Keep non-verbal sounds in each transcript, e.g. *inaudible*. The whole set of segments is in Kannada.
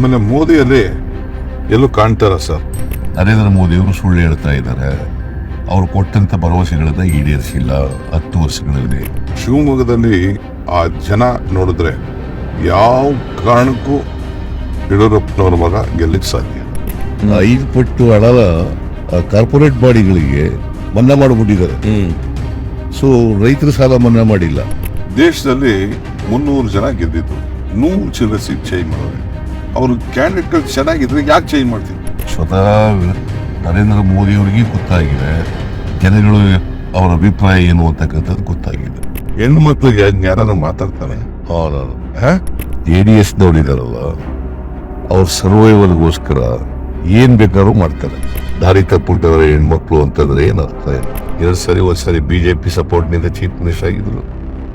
ಆಮೇಲೆ ಮೋದಿಯಲ್ಲಿ ಎಲ್ಲೂ ಕಾಣ್ತಾರ ಸರ್. ನರೇಂದ್ರ ಮೋದಿಯವರು ಸುಳ್ಳು ಹೇಳ್ತಾ ಇದ್ದಾರೆ. ಅವರು ಕೊಟ್ಟಂತ ಭರವಸೆಗಳನ್ನ ಈಡೇರಿಸಿಲ್ಲ ಹತ್ತು ವರ್ಷಗಳಲ್ಲಿ. ಶಿವಮೊಗ್ಗದಲ್ಲಿ ಆ ಜನ ನೋಡಿದ್ರೆ ಯಾವ ಕಾರಣಕ್ಕೂ ಯಡಿಯೂರಪ್ಪನವ್ರ ಮಗ ಗೆಲ್ಲಕ್ಕೆ ಸಾಧ್ಯ ಐದು ಪಟ್ಟು ಹಣನ ಕಾರ್ಪೊರೇಟ್ ಬಾಡಿಗಳಿಗೆ ಮನ್ನಾ ಮಾಡಿಬಿಟ್ಟಿದ್ದಾರೆ. ಸೊ ರೈತರ ಸಾಲ ಮನ್ನಾ ಮಾಡಿಲ್ಲ. ದೇಶದಲ್ಲಿ ಮುನ್ನೂರು ಜನ ಗೆದ್ದಿದ್ದು. ನೂರು ಚಿಲ್ಲರೆ ಸೀಟ್ ಚೇಂಜ್ ಮಾಡೋರೆ ಅವರು ಕ್ಯಾಂಡಿಡೇಟ್ಗಳು ಚೆನ್ನಾಗಿದ್ರೆ ಯಾಕೆ ಚೇಂಜ್ ಮಾಡ್ತಿದ್ರು ಸ್ವತಃ ನರೇಂದ್ರ ಮೋದಿಯವರಿಗೆ ಗೊತ್ತಾಗಿದೆ. ಜನಗಳು ಅವರ ಅಭಿಪ್ರಾಯ ಏನು ಅಂತಕ್ಕಂಥದ್ದು ಗೊತ್ತಾಗಿದೆ. ಹೆಣ್ಣು ಮಕ್ಕಳಿಗೆ ಯಾರು ಮಾತಾಡ್ತಾರೆ? ಜೆ ಡಿ ಎಸ್ ನೋಡಿದಾರಲ್ಲ ಅವ್ರ ಸರ್ವೈವಲ್ಗೋಸ್ಕರ ಏನ್ ಬೇಕಾದ್ರೂ ಮಾಡ್ತಾರೆ. ದಾರಿ ತಪ್ಪಿಟ್ಟವರ ಹೆಣ್ಮಕ್ಳು ಅಂತಂದ್ರೆ ಏನು ಅರ್ಥ ಇಲ್ಲ. ಎರಡು ಸರಿ ಒಂದ್ಸರಿ ಬಿಜೆಪಿ ಸಪೋರ್ಟ್ನಿಂದ ಚೀಫ್ ಮಿನಿಸ್ಟರ್ ಆಗಿದ್ರು.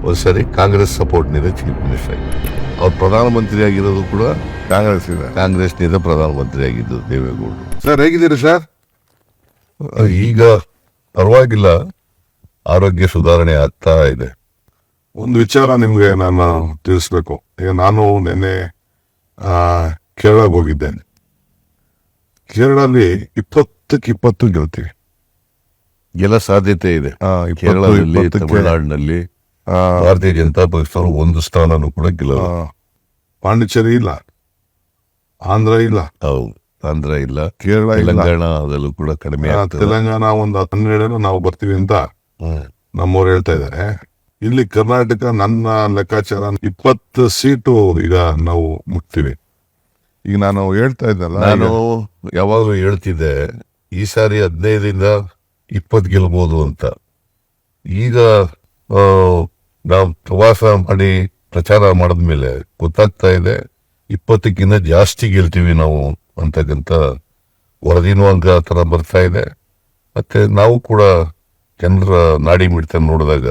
ಒಂದ್ಸರಿ ಕಾಂಗ್ರೆಸ್ ಸಪೋರ್ಟ್ನಿಂದ ಚೀಫ್ ಮಿನಿಸ್ಟರ್ ಆಗಿದ್ರು. ಅವ್ರು ಪ್ರಧಾನಮಂತ್ರಿ ಆಗಿರೋದು ಕೂಡ ಕಾಂಗ್ರೆಸ್ ಇದೆ. ಕಾಂಗ್ರೆಸ್ನಿಂದ ಪ್ರಧಾನಮಂತ್ರಿ ಆಗಿದ್ದು ದೇವೇಗೌಡರು. ಸರ್ ಹೇಗಿದ್ದೀರಿ ಸರ್? ಈಗ ಪರವಾಗಿಲ್ಲ. ಆರೋಗ್ಯ ಸುಧಾರಣೆ ಆಗ್ತಾ ಇದೆ. ಒಂದು ವಿಚಾರ ನಿಮ್ಗೆ ನಾನು ತಿಳಿಸ್ಬೇಕು. ಈಗ ನಾನು ನಿನ್ನೆ ಆ, ಕೇರಳಗ್ ಹೋಗಿದ್ದೇನೆ. ಕೇರಳಲ್ಲಿ ಇಪ್ಪತ್ತಕ್ಕೆ ಇಪ್ಪತ್ತು ಗೆಲ್ತೀವಿ. ಗೆಲ್ಲ ಸಾಧ್ಯತೆ ಇದೆ. ಕೇರಳದಲ್ಲಿ ತಮಿಳುನಾಡಿನಲ್ಲಿ ಭಾರತೀಯ ಜನತಾ ಪಕ್ಷದವರು ಒಂದು ಸ್ಥಾನನೂ ಕೂಡ ಗೆಲ್ಲ ಗೆಲ್ಲಲ್ಲ ಪಾಂಡಿಚೇರಿ ಇಲ್ಲ. ಆಂಧ್ರ ಇಲ್ಲ. ಹೌದು ಆಂಧ್ರ ಇಲ್ಲ. ಕೇರಳ ತೆಲಂಗಾಣ ತೆಲಂಗಾಣದಲ್ಲೂ ಕೂಡ ಕಡಿಮೆ ತೆಲಂಗಾಣ ಒಂದು ಹನ್ನೆರಡು ನಾವು ಬರ್ತೀವಿ ಅಂತ. ನಮ್ಮವ್ರು ಹೇಳ್ತಾ ಇದ್ದಾರೆ. ಇಲ್ಲಿ ಕರ್ನಾಟಕ ನನ್ನ ಲೆಕ್ಕಾಚಾರ ಇಪ್ಪತ್ತು ಸೀಟು ಈಗ ನಾವು ಮುಟ್ತೀವಿ. ಈಗ ನಾನು ಹೇಳ್ತಾ ಇದ್ದಲ್ಲ ನಾನು ಯಾವಾಗಲೂ ಹೇಳ್ತಿದ್ದೆ ಈ ಸಾರಿ ಹದಿನೈದರಿಂದ ಇಪ್ಪತ್ತು ಗೆಲ್ಬೋದು ಅಂತ. ಈಗ ನಾವು ಪ್ರವಾಸ ಮಾಡಿ ಪ್ರಚಾರ ಮಾಡಿದ್ಮೇಲೆ ಗೊತ್ತಾಗ್ತಾ ಇದೆ ಇಪ್ಪತ್ತಕ್ಕಿಂತ ಜಾಸ್ತಿ ಗೆಲ್ತೀವಿ ನಾವು ಅಂತಕ್ಕಂಥ ವರದಿನೂ ಅಂಗ ಆ ಥರ ಬರ್ತಾ ಇದೆ. ಮತ್ತೆ ನಾವು ಕೂಡ ಜನರ ನಾಡಿ ಮಿಡಿತ ನೋಡಿದಾಗ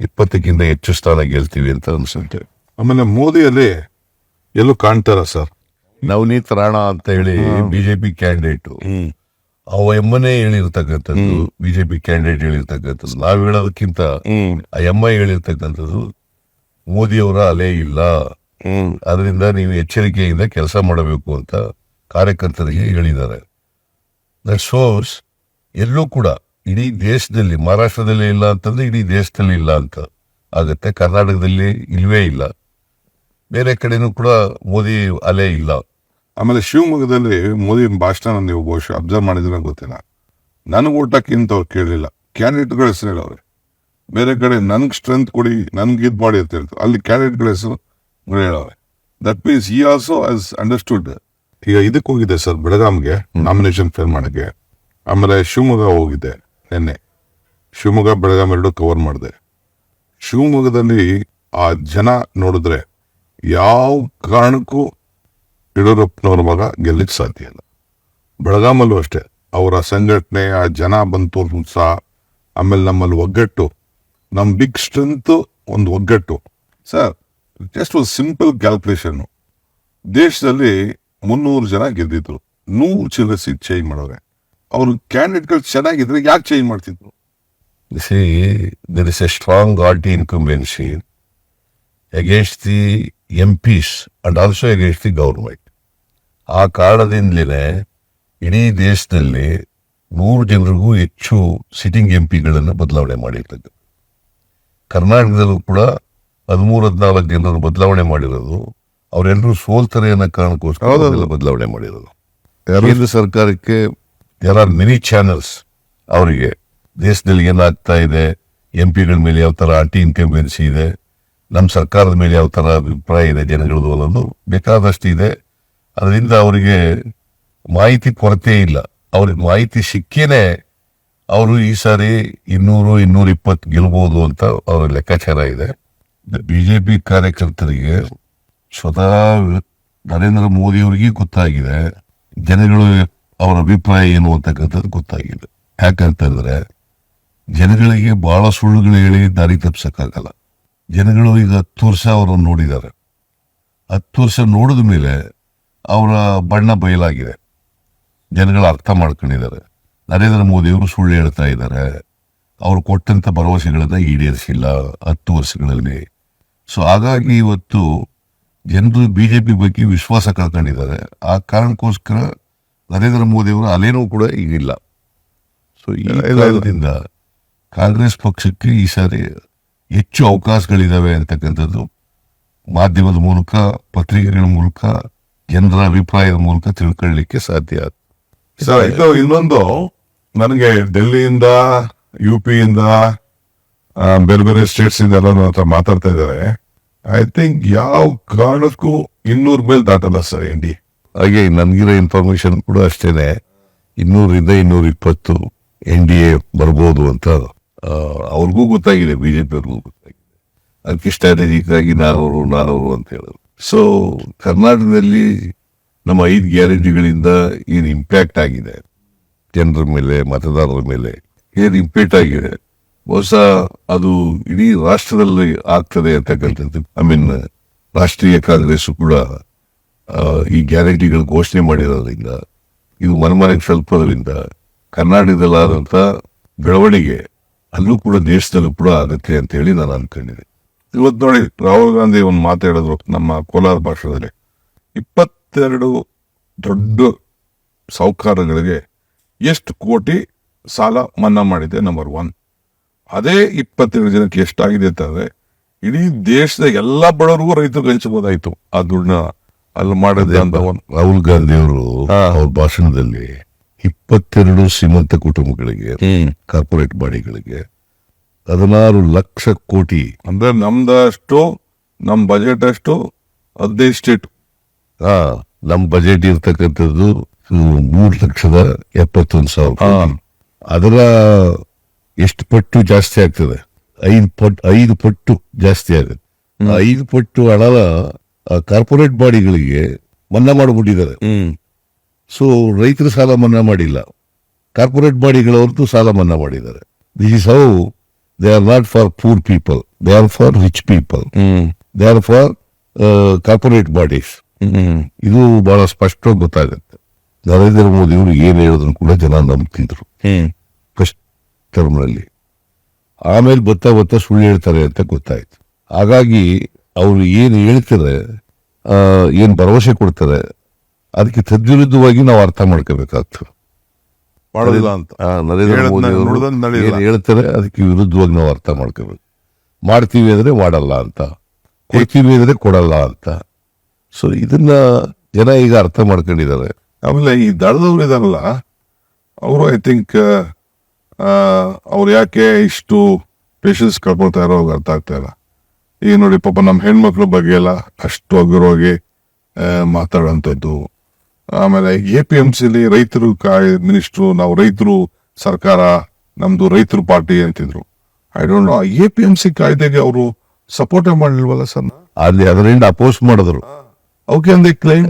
ಇಪ್ಪತ್ತಕ್ಕಿಂತ ಹೆಚ್ಚು ಸ್ಥಾನ ಗೆಲ್ತೀವಿ ಅಂತ ಅನ್ಸುತ್ತೆ. ಆಮೇಲೆ ಮೋದಿಯಲ್ಲಿ ಎಲ್ಲೂ ಕಾಣ್ತಾರ ಸರ್? ನವನೀತ್ ರಾಣಾ ಅಂತ ಹೇಳಿ ಬಿಜೆಪಿ ಕ್ಯಾಂಡಿಡೇಟ್. ಅವ ಎಮ್ಮನೇ ಹೇಳಿರ್ತಕ್ಕಂಥದ್ದು ಬಿಜೆಪಿ ಕ್ಯಾಂಡಿಡೇಟ್ ಹೇಳಿರ್ತಕ್ಕಂಥದ್ದು. ನಾವ್ ಹೇಳೋದಕ್ಕಿಂತ ಆ ಎಮ್ಮ ಹೇಳಿರ್ತಕ್ಕಂಥದ್ದು ಮೋದಿಯವರ ಅಲೆ ಇಲ್ಲ. ಅದರಿಂದ ನೀವು ಎಚ್ಚರಿಕೆಯಿಂದ ಕೆಲಸ ಮಾಡಬೇಕು ಅಂತ ಕಾರ್ಯಕರ್ತರಿಗೆ ಹೇಳಿದ್ದಾರೆ. ದಟ್ ಶೋಸ್ ಎಲ್ಲೂ ಕೂಡ ಇಡೀ ದೇಶದಲ್ಲಿ ಮಹಾರಾಷ್ಟ್ರದಲ್ಲಿ ಇಲ್ಲ ಅಂತಂದ್ರೆ ಇಡೀ ದೇಶದಲ್ಲಿ ಇಲ್ಲ ಅಂತ. ಆಗತ್ತೆ. ಕರ್ನಾಟಕದಲ್ಲಿ ಇಲ್ವೇ ಇಲ್ಲ. ಬೇರೆ ಕಡೆನೂ ಕೂಡ ಮೋದಿ ಅಲೆ ಇಲ್ಲ. ಆಮೇಲೆ ಶಿವಮೊಗ್ಗದಲ್ಲಿ ಮೋದಿ ಭಾಷಣ ನೀವು ಬಹುಶಃ ಅಬ್ಸರ್ವ್ ಮಾಡಿದ್ರೆ ಗೊತ್ತಿಲ್ಲ. ನನಗೆ ಊಟಕ್ಕಿಂತ ಅವ್ರು ಕೇಳಲಿಲ್ಲ ಕ್ಯಾಂಡಿಡೇಟ್ಗಳ ಹೆಸರು ಹೇಳವ್ರೆ ಬೇರೆ ಕಡೆ ನನ್ಗೆ ಸ್ಟ್ರೆಂತ್ ಕೊಡಿ, ನನ್ಗೆ ಇದು ಮಾಡಿ ಅಂತ ಹೇಳ್ತಾರೆ. ಅಲ್ಲಿ ಕ್ಯಾಂಡಿಡೇಟ್ಗಳ ಹೆಸರು ಹೇಳವ್ರೆ ದಟ್ ಮೀನ್ಸ್ ಈ ಆಲ್ಸೋ ಆಸ್ ಅಂಡರ್ಸ್ಟುಡ್ ಈಗ ಇದಕ್ಕೆ ಹೋಗಿದ್ದೆ ಸರ್, ಬೆಳಗಾಂಗೆ ನಾಮಿನೇಷನ್ ಫೇಲ್ ಮಾಡೋಕ್ಕೆ. ಆಮೇಲೆ ಶಿವಮೊಗ್ಗ ಹೋಗಿದ್ದೆ ನಿನ್ನೆ. ಶಿವಮೊಗ್ಗ, ಬೆಳಗಾಂ ಎರಡು ಕವರ್ ಮಾಡಿದೆ. ಶಿವಮೊಗ್ಗದಲ್ಲಿ ಆ ಜನ ನೋಡಿದ್ರೆ ಯಾವ ಕಾರಣಕ್ಕೂ ಯಡಿಯೂರಪ್ಪನವ್ರ ಮಗ ಗೆಲ್ಲಕ್ಕೆ ಸಾಧ್ಯ ಇಲ್ಲ. ಬೆಳಗಾಮಲ್ಲೂ ಅಷ್ಟೇ, ಅವರ ಸಂಘಟನೆ, ಆ ಜನ ಬಂತು ಉತ್ಸಾಹ ಆಮೇಲೆ ನಮ್ಮಲ್ಲಿ ಒಗ್ಗಟ್ಟು ನಮ್ಮ ಬಿಗ್ ಸ್ಟ್ರೆಂತ್ ಒಂದು ಒಗ್ಗಟ್ಟು. ಸರ್ ಜಸ್ಟ್ ಒಂದು ಸಿಂಪಲ್ ಕ್ಯಾಲ್ಕುಲೇಷನ್ ದೇಶದಲ್ಲಿ ಮುನ್ನೂರು ಜನ ಗೆದ್ದಿದ್ರು, ನೂರು ಚಿಲ್ಲರೆ ಸೀಟ್ ಚೇಂಜ್ ಮಾಡೋರೆ. ಅವ್ರ ಕ್ಯಾಂಡಿಡೇಟ್ಗಳು ಚೆನ್ನಾಗಿದ್ರೆ ಯಾಕೆ ಚೇಂಜ್ ಮಾಡ್ತಿದ್ರು? There is a strong anti incumbency against the M MPs and also against the government. ಆ ಕಾರಣದಿಂದಲೇ ಇಡೀ ದೇಶದಲ್ಲಿ ನೂರು ಜನರಿಗೂ ಹೆಚ್ಚು ಸಿಟ್ಟಿಂಗ್ ಎಂ ಪಿಗಳನ್ನು ಬದಲಾವಣೆ ಮಾಡಿರ್ತದೆ. ಕರ್ನಾಟಕದಲ್ಲೂ ಕೂಡ ಹದಿಮೂರು ಹದಿನಾಲ್ಕು ಜನರನ್ನು ಬದಲಾವಣೆ ಮಾಡಿರೋದು ಅವರೆಲ್ಲರೂ ಸೋಲ್ತಾರೆ ಅನ್ನೋ ಕಾರಣಕ್ಕೋಸ್ಕರ. ಬದಲಾವಣೆ ಮಾಡಿರೋದು. ಕೇಂದ್ರ ಸರ್ಕಾರಕ್ಕೆ ದೇರ್ ಆರ್ ಮೆನಿ ಚಾನಲ್ಸ್ ಅವರಿಗೆ. ದೇಶದಲ್ಲಿ ಏನಾಗ್ತಾ ಇದೆ ಎಂ ಪಿಗಳ ಮೇಲೆ ಯಾವ ಥರ ಆಂಟಿ ಇನ್ಕಂಬೆನ್ಸಿ ಇದೆ ನಮ್ಮ ಸರ್ಕಾರದ ಮೇಲೆ ಯಾವ ಥರ ಅಭಿಪ್ರಾಯ ಇದೆ ಜನಗಳದು ಅನ್ನೋದು ಬೇಕಾದಷ್ಟು ಇದೆ ಅದರಿಂದ ಅವರಿಗೆ ಮಾಹಿತಿ ಕೊರತೆ ಇಲ್ಲ. ಅವ್ರಿಗೆ ಮಾಹಿತಿ ಸಿಕ್ಕೇನೆ ಅವರು ಈ ಸಾರಿ ಇನ್ನೂರು ಇನ್ನೂರ ಇಪ್ಪತ್ತು ಗೆಲ್ಬಹುದು ಅಂತ ಅವರ ಲೆಕ್ಕಾಚಾರ ಇದೆ. ಬಿಜೆಪಿ ಕಾರ್ಯಕರ್ತರಿಗೆ ಸ್ವತಃ ನರೇಂದ್ರ ಮೋದಿ ಅವರಿಗೆ ಗೊತ್ತಾಗಿದೆ. ಜನಗಳು ಅವರ ಅಭಿಪ್ರಾಯ ಏನು ಅಂತಕ್ಕಂಥದ್ದು ಗೊತ್ತಾಗಿದೆ. ಯಾಕಂತಂದ್ರೆ ಜನಗಳಿಗೆ ಬಹಳ ಸುಳ್ಳುಗಳು ಹೇಳಿ ದಾರಿ ತಪ್ಸಕ್ಕಾಗಲ್ಲ. ಜನಗಳು ಈಗ ಹತ್ತು ವರ್ಷ ಅವರನ್ನು ನೋಡಿದ್ದಾರೆ. ಹತ್ತು ವರ್ಷ ನೋಡಿದ ಮೇಲೆ ಅವರ ಬಣ್ಣ ಬಯಲಾಗಿದೆ. ಜನಗಳು ಅರ್ಥ ಮಾಡ್ಕೊಂಡಿದ್ದಾರೆ. ನರೇಂದ್ರ ಮೋದಿ ಅವರು ಸುಳ್ಳು ಹೇಳ್ತಾ ಇದ್ದಾರೆ. ಅವರು ಕೊಟ್ಟಂತ ಭರವಸೆಗಳನ್ನ ಈಡೇರಿಸಿಲ್ಲ ಹತ್ತು ವರ್ಷಗಳಲ್ಲಿ. ಸೊ ಹಾಗಾಗಿ ಇವತ್ತು ಜನರು ಬಿಜೆಪಿ ಬಗ್ಗೆ ವಿಶ್ವಾಸ ಕಳ್ಕೊಂಡಿದ್ದಾರೆ. ಆ ಕಾರಣಕ್ಕೋಸ್ಕರ ನರೇಂದ್ರ ಮೋದಿ ಅವರ ಅಲೆನೂ ಕೂಡ ಈಗಿಲ್ಲ. ಸೊ ಈ. ಕಾರಣದಿಂದ ಕಾಂಗ್ರೆಸ್ ಪಕ್ಷಕ್ಕೆ ಈ ಸಾರಿ ಹೆಚ್ಚು ಅವಕಾಶಗಳಿದಾವೆ ಅಂತಕ್ಕಂಥದ್ದು ಮಾಧ್ಯಮದ ಮೂಲಕ ಪತ್ರಿಕೆಗಳ ಮೂಲಕ ಜನರ ಅಭಿಪ್ರಾಯದ ಮೂಲಕ ತಿಳ್ಕೊಳ್ಳಿಕ್ಕೆ ಸಾಧ್ಯ ಆಯ್ತು ಸರ್ ಇದು ಇನ್ನೊಂದು ನನಗೆ ಡೆಲ್ಲಿಯಿಂದ ಯು ಪಿಯಿಂದ ಬೇರೆ ಬೇರೆ ಸ್ಟೇಟ್ಸ್ ಇಂದ ಎಲ್ಲ ನನ್ನ ಹತ್ರ ಮಾತಾಡ್ತಾ ಇದ್ದಾರೆ. ಐ ಥಿಂಕ್ ಯಾವ ಕಾರಣಕ್ಕೂ ಇನ್ನೂರ್ ಮೇಲೆ ದಾಟಲ್ಲ ಸರ್ ಇಂಡಿ ಹಾಗೆ ನನ್ಗಿರೋ ಇನ್ಫಾರ್ಮೇಶನ್ ಕೂಡ ಅಷ್ಟೇನೆ. ಇನ್ನೂರಿಂದ ಇನ್ನೂರ ಇಪ್ಪತ್ತು ಎನ್ ಡಿ ಎ ಬರ್ಬೋದು ಅಂತ ಅವ್ರಿಗೂ ಗೊತ್ತಾಗಿದೆ ಬಿಜೆಪಿ ಅವ್ರಿಗೂ ಗೊತ್ತಾಗಿದೆ. ಅದಕ್ಕೆ ಸ್ಟ್ರಾಟಜಿಕ್ ಆಗಿ ನಾನವರು ನಾನವರು ಅಂತ ಹೇಳೋದು. ಸೊ ಕರ್ನಾಟಕದಲ್ಲಿ ನಮ್ಮ ಐದು ಗ್ಯಾರಂಟಿಗಳಿಂದ ಏನು ಇಂಪ್ಯಾಕ್ಟ್ ಆಗಿದೆ? ಜನರ ಮೇಲೆ, ಮತದಾರರ ಮೇಲೆ ಏನು ಇಂಪ್ಯಾಕ್ಟ್ ಆಗಿದೆ? ಬಹುಶಃ ಅದು ಇಡೀ ರಾಷ್ಟ್ರದಲ್ಲಿ ಆಗ್ತದೆ ಅಂತಕ್ಕಂಥದ್ದು. ಐ ಮೀನ್ ರಾಷ್ಟ್ರೀಯ ಕಾಂಗ್ರೆಸ್ ಕೂಡ ಈ ಗ್ಯಾರಂಟಿಗಳು ಘೋಷಣೆ ಮಾಡಿರೋದ್ರಿಂದ, ಇದು ಮನಮನೆಗೆ ತಲುಪೋದ್ರಿಂದ ಕರ್ನಾಟಕದಲ್ಲಾದಂಥ ಬೆಳವಣಿಗೆ ಅಲ್ಲೂ ಕೂಡ ದೇಶದಲ್ಲೂ ಕೂಡ ಆಗುತ್ತೆ ಅಂತ ಹೇಳಿ ನಾನು ಅನ್ಕೊಂಡಿದ್ದೆ ಇವತ್ತು ನೋಡಿ ರಾಹುಲ್ ಗಾಂಧಿ ಒಂದು ಮಾತಾಡಿದ್ರು ನಮ್ಮ ಕೋಲಾರ ಭಾಷೆದಲ್ಲಿ ಇಪ್ಪತ್ತೆರಡು ದೊಡ್ಡ ಸಾಹುಕಾರಗಳಿಗೆ ಎಷ್ಟು ಕೋಟಿ ಸಾಲ ಮನ್ನಾ ಮಾಡಿದೆ ನಂಬರ್ ಒನ್ ಅದೇ ಇಪ್ಪತ್ತೆರಡು ಜನಕ್ಕೆ ಎಷ್ಟಾಗಿದೆ ಅಂತಂದ್ರೆ ಇಡೀ ದೇಶದ ಎಲ್ಲಾ ಬಡವರಿಗೂ ರೈತರು ಗಳಿಸಬಹುದಾಯಿತು ಆ ದುಡ್ಡನ್ನ ಅಲ್ಲಿ ಮಾಡಿದೆ ಅಂತ. ಒಂದು ರಾಹುಲ್ ಗಾಂಧಿ ಅವರು. ಅವ್ರ ಭಾಷಣದಲ್ಲಿ ಇಪ್ಪತ್ತೆರಡು ಶ್ರೀಮಂತ ಕುಟುಂಬಗಳಿಗೆ ಕಾರ್ಪೊರೇಟ್ ಬಾಡಿಗಳಿಗೆ ಹದಿನಾರು ಲಕ್ಷ ಕೋಟಿ. ಅಂದ್ರೆ ನಮ್ದಷ್ಟು ನಮ್ ಬಜೆಟ್ ಅಷ್ಟು ಹದಿನೈದು ಸ್ಟೇಟ್ ಹಾ ನಮ್ ಬಜೆಟ್ ಇರ್ತಕ್ಕಂಥದ್ದು ಮೂರು ಲಕ್ಷದ ಎಪ್ಪತ್ತೊಂದು ಸಾವಿರ. ಅದರ ಎಷ್ಟು ಪಟ್ಟು ಜಾಸ್ತಿ ಆಗ್ತದೆ? ಐದು ಪಟ್ಟು ಐದು ಪಟ್ಟು ಜಾಸ್ತಿ ಆಗುತ್ತೆ. ಐದು ಪಟ್ಟು ಹಣನ ಕಾರ್ಪೊರೇಟ್ ಬಾಡಿಗಳಿಗೆ ಮನ್ನಾ ಮಾಡಿಬಿಟ್ಟಿದ್ದಾರೆ. ಸೊ ರೈತರು ಸಾಲ ಮನ್ನಾ ಮಾಡಿಲ್ಲ. ಕಾರ್ಪೊರೇಟ್ ಬಾಡಿಗಳವ್ರದ್ದು ಸಾಲ ಮನ್ನಾ ಮಾಡಿದ್ದಾರೆ. This is how they are not for poor people they are for rich people are for for corporate bodies ಇದು ಬಹಳ ಸ್ಪಷ್ಟವಾಗಿ ಗೊತ್ತಾಗುತ್ತೆ. ನರೇಂದ್ರ ಮೋದಿ ಅವರು ಏನು ಹೇಳೋದನ್ನು ಕೂಡ ಜನ ನಂಬ್ತಿದ್ರು. ಫಸ್ಟ್ ಟರ್ಮ್ನಲ್ಲಿ. ಆಮೇಲೆ ಬರ್ತಾ ಬತ್ತಾ ಸುಳ್ಳು ಹೇಳ್ತಾರೆ ಅಂತ ಗೊತ್ತಾಯ್ತು. ಹಾಗಾಗಿ ಅವರು ಏನು ಹೇಳ್ತಾರೆ ಏನ್ ಭರವಸೆ ಕೊಡ್ತಾರೆ ಅದಕ್ಕೆ ತದ್ವಿರುದ್ಧವಾಗಿ ನಾವು ಅರ್ಥ ಮಾಡ್ಕೋಬೇಕಾಗ್ತದೆ. ಮಾಡೋದಿಲ್ಲ ಅಂತ. ನರೇಂದ್ರ ಮೋದಿ. ಏನ್ ಹೇಳ್ತಾರೆ? ಅದಕ್ಕೆ ವಿರುದ್ಧವಾಗಿ ನಾವು ಅರ್ಥ ಮಾಡ್ಕೋಬೇಕು. ಮಾಡ್ತೀವಿ ಅಂದ್ರೆ ಮಾಡಲ್ಲ ಅಂತ. ಕೊಡ್ತೀವಿ ಅಂದ್ರೆ ಕೊಡಲ್ಲ ಅಂತ. ಸೊ ಇದನ್ನ ಜನ ಈಗ ಅರ್ಥ ಮಾಡ್ಕೊಂಡಿದ್ದಾರೆ. ಆಮೇಲೆ ಈ ದಳದವ್ರು ಇದಾರಲ್ಲ ಅವರು ಐ ಥಿಂಕ್ ಅವ್ರು ಯಾಕೆ ಇಷ್ಟು ಪೇಷನ್ಸ್ ಕಳ್ಕೊಳ್ತಾ ಇರೋ ಅರ್ಥ ಆಗ್ತಾ ಇಲ್ಲ. ಈಗ ನೋಡಿ ಪಾಪ ನಮ್ಮ ಹೆಣ್ಮಕ್ಳ ಬಗ್ಗೆ ಎಲ್ಲ ಅಷ್ಟು ಅಗ್ರವಾಗಿ ಮಾತಾಡೋಂಥದ್ದು ಆಮೇಲೆ ಎ ಪಿ ಎಂ ಸಿಲಿ ರೈತರು ಕಾಯ್ ಮಿನಿಸ್ಟ್ರು ನಾವು ರೈತರು ಸರ್ಕಾರ ನಮ್ದು ರೈತರು ಪಾರ್ಟಿ ಅಂತಿದ್ರು. I don't know A P M C ಕಾಯ್ದೆಗೆ ಅವರು ಸಪೋರ್ಟ್ ಮಾಡಲಿಲ್ವಲ್ಲ ಸರ್? ಅಲ್ಲಿ ಅದರಿಂದ ಅಪೋಸ್ ಮಾಡಿದ್ರು. ಓಕೆ ಅಂದೆ ಕ್ಲೈಮ್